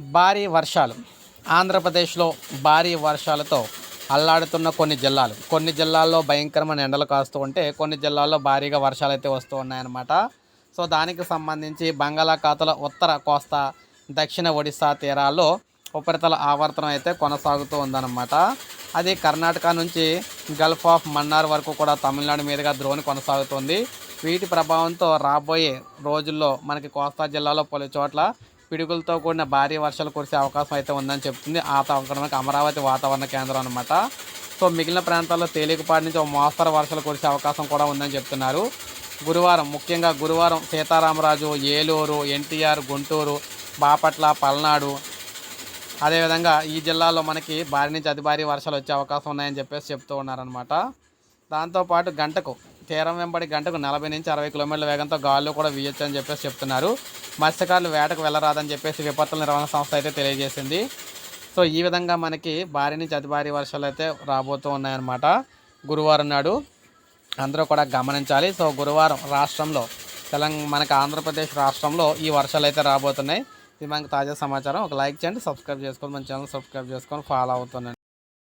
భారీ వర్షాలు. ఆంధ్రప్రదేశ్లో భారీ వర్షాలతో అల్లాడుతున్న కొన్ని జిల్లాలు. కొన్ని జిల్లాల్లో భయంకరమైన ఎండలు కాస్తూ ఉంటే కొన్ని జిల్లాల్లో భారీగా వర్షాలు అయితే వస్తూ ఉన్నాయన్నమాట. సో దానికి సంబంధించి బంగాళాఖాతల ఉత్తర కోస్తా దక్షిణ ఒడిశా తీరాల్లో ఉపరితల ఆవర్తనం అయితే కొనసాగుతూ ఉందన్నమాట. అది కర్ణాటక నుంచి గల్ఫ్ ఆఫ్ మన్నార్ వరకు కూడా తమిళనాడు మీదుగా ద్రోణి కొనసాగుతుంది. వీటి ప్రభావంతో రాబోయే రోజుల్లో మనకి కోస్తా జిల్లాలో పలు చోట్ల పిడుగులతో కూడిన భారీ వర్షాలు కురిసే అవకాశం అయితే ఉందని చెప్తుంది ఆ మనకి అమరావతి వాతావరణ కేంద్రం అనమాట సో మిగిలిన ప్రాంతాల్లో తేలికపాటి నుంచి ఒక మోస్తరు వర్షాలు కురిసే అవకాశం కూడా ఉందని చెప్తున్నారు. గురువారం ముఖ్యంగా గురువారం సీతారామరాజు ఏలూరు ఎన్టీఆర్ గుంటూరు బాపట్ల పల్నాడు అదేవిధంగా ఈ జిల్లాలో మనకి భారీ నుంచి అతి భారీ వర్షాలు వచ్చే అవకాశం ఉన్నాయని చెప్పేసి చెప్తూ ఉన్నారనమాట దాంతోపాటు గంటకు తీరం వెంబడి గంటకు నలభై నుంచి అరవై కిలోమీటర్ల వేగంతో గాల్లో కూడా వీయొచ్చు అని చెప్పేసి చెప్తున్నారు. మత్స్యకారులు వేటకు వెళ్ళరాదని చెప్పేసి విపత్తుల నిర్వహణ సంస్థ అయితే తెలియజేసింది. సో ఈ విధంగా మనకి భారీ నుంచి అతి భారీ వర్షాలు అయితే రాబోతూ ఉన్నాయన్నమాట. గురువారం నాడు అందరూ కూడా గమనించాలి. సో గురువారం రాష్ట్రంలో తెలంగాణ మనకి ఆంధ్రప్రదేశ్ రాష్ట్రంలో ఈ వర్షాలు అయితే రాబోతున్నాయి. ఇది మనకు తాజా సమాచారం. ఒక లైక్ చేయండి సబ్స్క్రైబ్ చేసుకోండి మన ఛానల్ సబ్స్క్రైబ్ చేసుకొని ఫాలో అవుతున్నాను